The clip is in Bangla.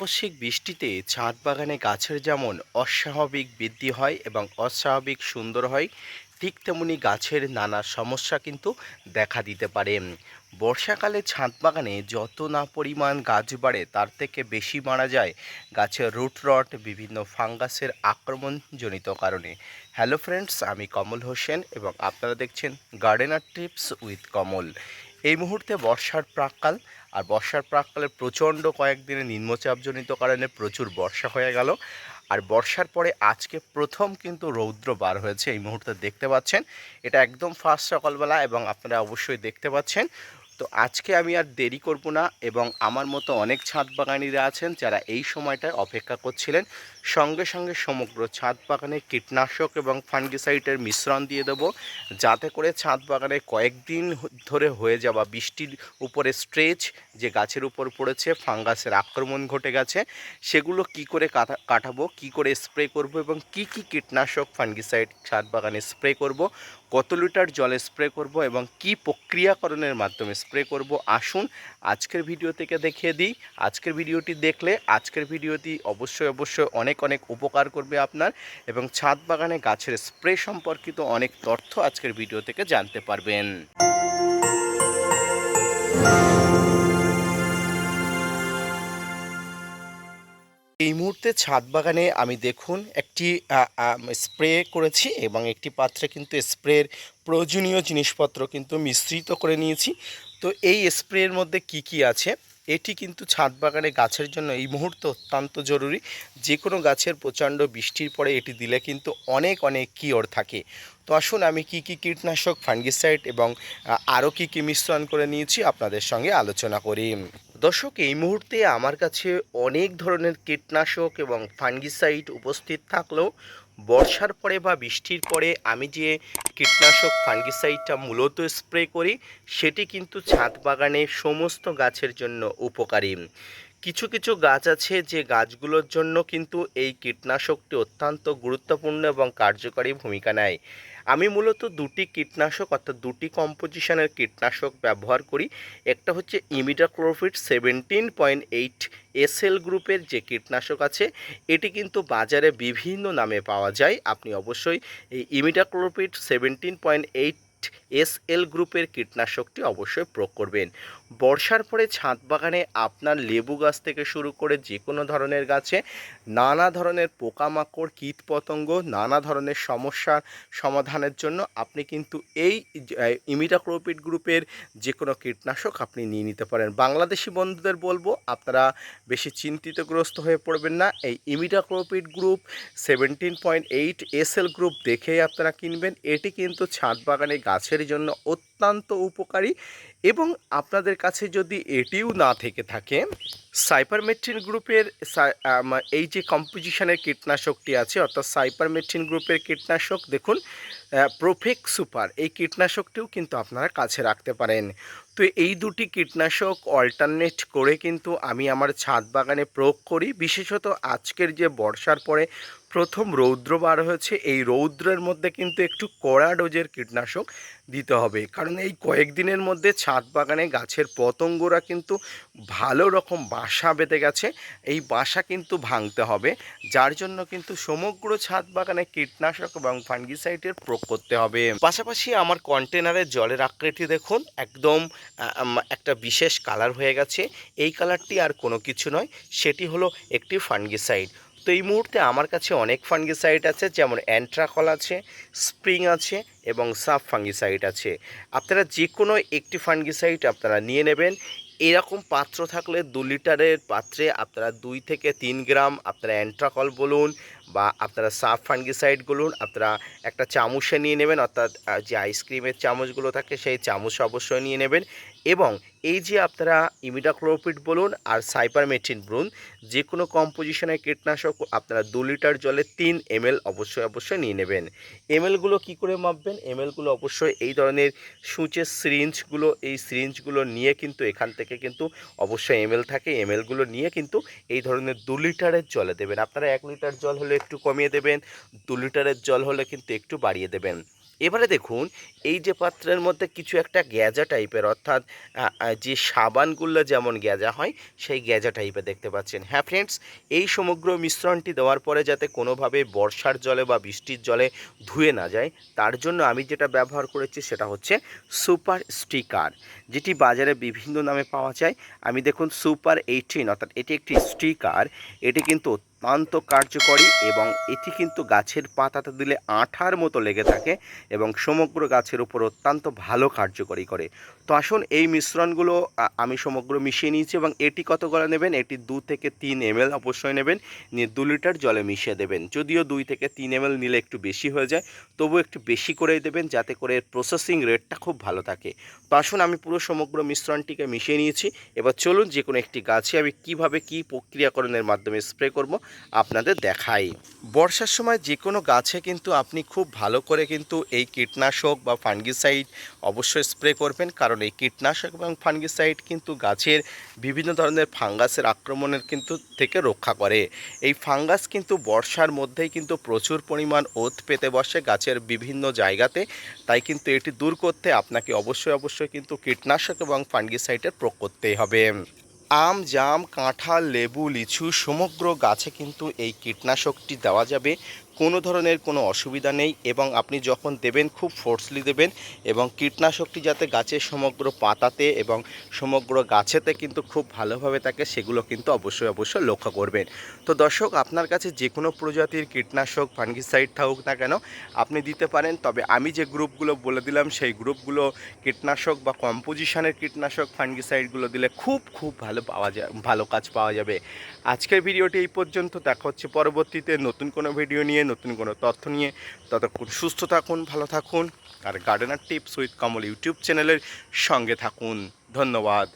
আকস্মিক বৃষ্টিতে ছাদ বাগানে গাছের যেমন অস্বাভাবিক বৃদ্ধি হয় এবং অস্বাভাবিক সুন্দর হয়, ঠিক তেমনি গাছের নানা সমস্যা কিন্তু দেখা দিতে পারে। বর্ষাকালে ছাদ বাগানে যত না পরিমাণ গাছ বাড়ে, তার থেকে বেশি মারা যায় গাছের রুট রট, বিভিন্ন ফাঙ্গাসের আক্রমণজনিত কারণে। হ্যালো ফ্রেন্ডস আমি কমল হোসেন এবং আপনারা দেখছেন গার্ডেনার টিপস উইথ কমল এই মুহূর্তে বর্ষার প্রাককাল, আর বর্ষার প্রাককালে প্রচণ্ড কয়েকদিনে নিম্নচাপজনিত কারণে প্রচুর বর্ষা হয়ে গেল। আর বর্ষার পরে আজকে প্রথম কিন্তু রৌদ্র বার হয়েছে, এই মুহূর্তে দেখতে পাচ্ছেন। এটা একদম ফার্স্ট সকালবেলা এবং আপনারা অবশ্যই দেখতে পাচ্ছেন। তো আজকে আমি আর দেরি করব না এবং আমার মতো অনেক ছাদ বাগানিরা আছেন যারা এই সময়টায় অপেক্ষা করছিলেন। সঙ্গে সঙ্গে সমগ্র ছাদ বাগানে কীটনাশক এবং ফাঙ্গিসাইডের মিশ্রণ দিয়ে দেবো। যাতে করে ছাদ বাগানে কয়েকদিন ধরে হয়ে যাওয়া বৃষ্টির উপরে স্ট্রেচ যে গাছের উপর পড়েছে, ফাঙ্গাসের আক্রমণ ঘটে গেছে, সেগুলো কি করে কাটা- কাটাবো, কি করে স্প্রে করব এবং কি কি কীটনাশক, ফাঙ্গিসাইড ছাদ বাগানে স্প্রে করব, কত লিটার জলে স্প্রে করব এবং কি প্রক্রিয়াকরণের মাধ্যমে স্প্রে করব, আসুন। আজকের ভিডিও থেকে দেখিয়ে দিই। আজকের ভিডিওটি দেখলে আজকের ভিডিওটি অবশ্যই অবশ্যই অনেক অনেক উপকার করবে আপনার এবং ছাদ বাগানে গাছের স্প্রে সম্পর্কিত অনেক তথ্য আজকের ভিডিও থেকে জানতে পারবেন। এই মুহূর্তে ছাদ বাগানে আমি দেখুন একটি স্প্রে করেছি এবং একটি পাত্রে কিন্তু স্প্রের প্রয়োজনীয় জিনিসপত্র কিন্তু মিশ্রিত করে নিয়েছি। তো এই স্প্রের মধ্যে কি কি আছে? এটি কিন্তু ছাদ বাগানে গাছের জন্য এই মুহূর্তে অত্যন্ত জরুরি। যে কোনো গাছের প্রচণ্ড বৃষ্টির পরে এটি দিলে কিন্তু অনেক অনেক কিওর থাকে। তো আসুন আমি কি কি কীটনাশক, ফাঙ্গিসাইড এবং আরও কী কী মিশ্রণ করে নিয়েছি আপনাদের সঙ্গে আলোচনা করি। দর্শক, এই মুহূর্তে আমার কাছে অনেক ধরনের কীটনাশক এবং ফাঙ্গিসাইড উপস্থিত থাকলেও বর্ষার পরে বা বৃষ্টির পরে আমি যে কীটনাশক ফাঙ্গিসাইডটা মূলত স্প্রে করি, সেটি কিন্তু ছাদ বাগানে সমস্ত গাছের জন্য উপকারী। কিছু কিছু গাছ আছে যে গাছগুলোর জন্য কিন্তু এই কীটনাশকটি অত্যন্ত গুরুত্বপূর্ণ এবং কার্যকরী ভূমিকা নেয়। আমি মূলত দুটি কীটনাশক অর্থাৎ দুটি কম্পোজিশনের কীটনাশক ব্যবহার করি। একটা হচ্ছে imidacloprid seventeen point eight SL গ্রুপের যে কীটনাশক আছে, এটি কিন্তু বাজারে বিভিন্ন নামে পাওয়া যায়। আপনি অবশ্যই এই imidacloprid seventeen point eight SL গ্রুপের কীটনাশকটি অবশ্যই প্রয়োগ করবেন। বর্ষার পরে ছাদ বাগানে আপনার লেবু গাছ থেকে শুরু করে যে কোনো ধরনের গাছে নানা ধরনের পোকামাকড় কীট পতঙ্গ নানা ধরনের সমস্যার সমাধানের জন্য আপনি কিন্তু এই ইমিডাক্লোপিড গ্রুপের যে কোনো কীটনাশক আপনি নিয়ে নিতে পারেন। বাংলাদেশি বন্ধুদের বলব, আপনারা বেশি চিন্তিতগ্রস্ত হয়ে পড়বেন না। এই imidacloprid group seventeen point eight SL group দেখেই আপনারা কিনবেন। এটি কিন্তু ছাদ বাগানে গাছের জন্য অত্যন্ত উপকারী। এবং আপনাদের কাছে যদি এটিও না থেকে থাকে, সাইপারমেট্রিন গ্রুপের এই যে কম্পোজিশনের কীটনাশকটি আছে, অর্থাৎ সাইপারমেট্রিন গ্রুপের কীটনাশক, দেখুন প্রোফেক সুপার, এই কীটনাশকটিও কিন্তু আপনারা কাছে রাখতে পারেন। তো এই দুটি কীটনাশক অল্টারনেট করে কিন্তু আমি আমার ছাদ বাগানে প্রয়োগ করি। বিশেষত আজকের যে বর্ষার পরে প্রথম রৌদ্র বার হয়েছে, এই রৌদ্রের মধ্যে কিন্তু একটু কড়া ডোজের কীটনাশক দিতে হবে। কারণ এই কয়েকদিনের মধ্যে ছাদ বাগানে গাছের পতঙ্গরা কিন্তু ভালো রকম বাসা বেঁধে গেছে, এই বাসা কিন্তু ভাঙতে হবে, যার জন্য কিন্তু সমগ্র ছাদ বাগানে কীটনাশক এবং ফাঙ্গিসাইডের প্রয়োগ করতে হবে। পাশাপাশি আমার কন্টেনারের জলের আকৃতি দেখুন, একদম একটা বিশেষ কালার হয়ে গেছে, এই কালারটি আর কোনো কিছু নয়, সেটি হলো একটি ফাঙ্গিসাইড। তো এই মুহূর্তে আমার কাছে অনেক ফাঙ্গিসাইড আছে, যেমন অ্যান্ট্রাকল আছে, স্প্রিং আছে এবং সাব ফাঙ্গিসাইড আছে। আপনারা যে কোনো একটি ফাঙ্গিসাইড আপনারা নিয়ে নেবেন। এরকম পাত্র থাকলে দু লিটারের পাত্রে আপনারা দুই থেকে তিন গ্রাম আপনারা অ্যান্ট্রাকল বলুন বা আপনারা সাব ফাঙ্গিসাইড বলুন, আপনারা একটা চামচে নিয়ে নেবেন, অর্থাৎ যে আইসক্রিমের চামচগুলো থাকে সেই চামচ অবশ্যই নিয়ে নেবেন। এবং এই যে আপনারা ইমিডাক্লোরোপিড বলুন আর সাইপারমেট্রিন বলুন, যে কোনো কম্পোজিশনের কীটনাশক আপনারা দু লিটার জলে তিন এমএল অবশ্যই অবশ্যই নিয়ে নেবেন। এমএলগুলো কী করে মাপবেন? এমএলগুলো অবশ্যই এই ধরনের সূচের সিরিঞ্জগুলো, এই সিরিঞ্জগুলো নিয়ে কিন্তু এখান থেকে কিন্তু অবশ্যই এমএল থাকে, এমএলগুলো নিয়ে কিন্তু এই ধরনের দু লিটারের জলে দেবেন। আপনারা এক লিটার জল হলে একটু কমিয়ে দেবেন, দু লিটারের জল হলে কিন্তু একটু বাড়িয়ে দেবেন। এবারে দেখুন, এই যে পাত্রের মধ্যে কিছু একটা গ্যাজা টাইপের, অর্থাৎ যে সাবানগুলো যেমন গ্যাজা হয়, সেই গ্যাজা টাইপের দেখতে পাচ্ছেন। হ্যাঁ ফ্রেন্ডস এই সমগ্র মিশ্রণটি দেওয়ার পরে যাতে কোনোভাবে বর্ষার জলে বা বৃষ্টির জলে ধুয়ে না যায়, তার জন্য আমি যেটা ব্যবহার করেছি সেটা হচ্ছে সুপার স্টিকার, যেটি বাজারে বিভিন্ন নামে পাওয়া যায়। আমি দেখুন, সুপার এইটিন, অর্থাৎ এটি একটি স্টিকার, এটি কিন্তু অত্যন্ত কার্যকরী এবং এটি কিন্তু গাছের পাতাতে দিলে আঠার মতো লেগে থাকে এবং সমগ্র গাছের উপর অত্যন্ত ভালো কার্যকরী করে। তো আসুন এই মিশ্রণগুলো আমি সমগ্র মিশিয়ে নিয়েছি এবং এটি কত করে নেবেন? এটি দু থেকে তিন এমএল অবশ্যই নেবেন, নিয়ে দু লিটার জলে মিশিয়ে দেবেন। যদিও দুই থেকে তিন এমএল নিলে একটু বেশি হয়ে যায় তবু একটু বেশি করেই দেবেন যাতে করে প্রসেসিং রেটটা খুব ভালো থাকে। তো আসুন আমি পুরো সমগ্র মিশ্রণটিকে মিশিয়ে নিয়েছি। এবার চলুন যে কোনো একটি গাছে আমি কীভাবে কি প্রক্রিয়াকরণের মাধ্যমে স্প্রে করব আপনাদের দেখাই। বর্ষার সময় যে কোনো গাছে কিন্তু আপনি খুব ভালো করে কিন্তু এই কীটনাশক বা ফাঙ্গিসাইড অবশ্যই স্প্রে করবেন কারণ এই কীটনাশক এবং ফাঙ্গিসাইড কিন্তু গাছের বিভিন্ন ধরনের ফাঙ্গাসের আক্রমণের কিন্তু থেকে রক্ষা করে। এই ফাঙ্গাস কিন্তু বর্ষার মধ্যেই কিন্তু প্রচুর পরিমাণ ওত পেতে বসে গাছের বিভিন্ন জায়গাতে। তাই কিন্তু এটি দূর করতে আপনাকে অবশ্যই অবশ্যই কিন্তু কীটনাশক এবং ফাঙ্গিসাইডের প্রয়োগ করতেই হবে। আম, জাম, কাঁঠাল, লেবু, লিচু সমগ্র গাছে কিন্তু এই কীটনাশকটি দেওয়া যাবে। কোনো ধরনের কোনো অসুবিধা নেই এবং আপনি যখন দেবেন খুব ফোর্সলি দেবেন এবং কীটনাশকটি যাতে গাছের সমগ্র পাতাতে এবং সমগ্র গাছেতে কিন্তু খুব ভালোভাবে থাকে, সেগুলো কিন্তু অবশ্যই অবশ্যই লক্ষ্য করবেন। তো দর্শক, আপনার কাছে যে কোনো প্রজাতির কীটনাশক, ফাঙ্গিসাইড থাকুক না কেন, আপনি দিতে পারেন। তবে আমি যে গ্রুপগুলো বলে দিলাম, সেই গ্রুপগুলো কীটনাশক বা কম্পোজিশনের কীটনাশক, ফাঙ্গিসাইডগুলো দিলে খুব খুব ভালো পাওয়া যায়, ভালো কাজ পাওয়া যাবে। আজকের ভিডিওটি এই পর্যন্ত। দেখা হচ্ছে পরবর্তীতে নতুন কোনো ভিডিও নিয়ে। নতুন কোনো তথ্য নিয়ে। ততক্ষণ সুস্থ থাকুন, ভালো থাকুন। আর gardener tips with Kamal YouTube চ্যানেলের সঙ্গে থাকুন। ধন্যবাদ।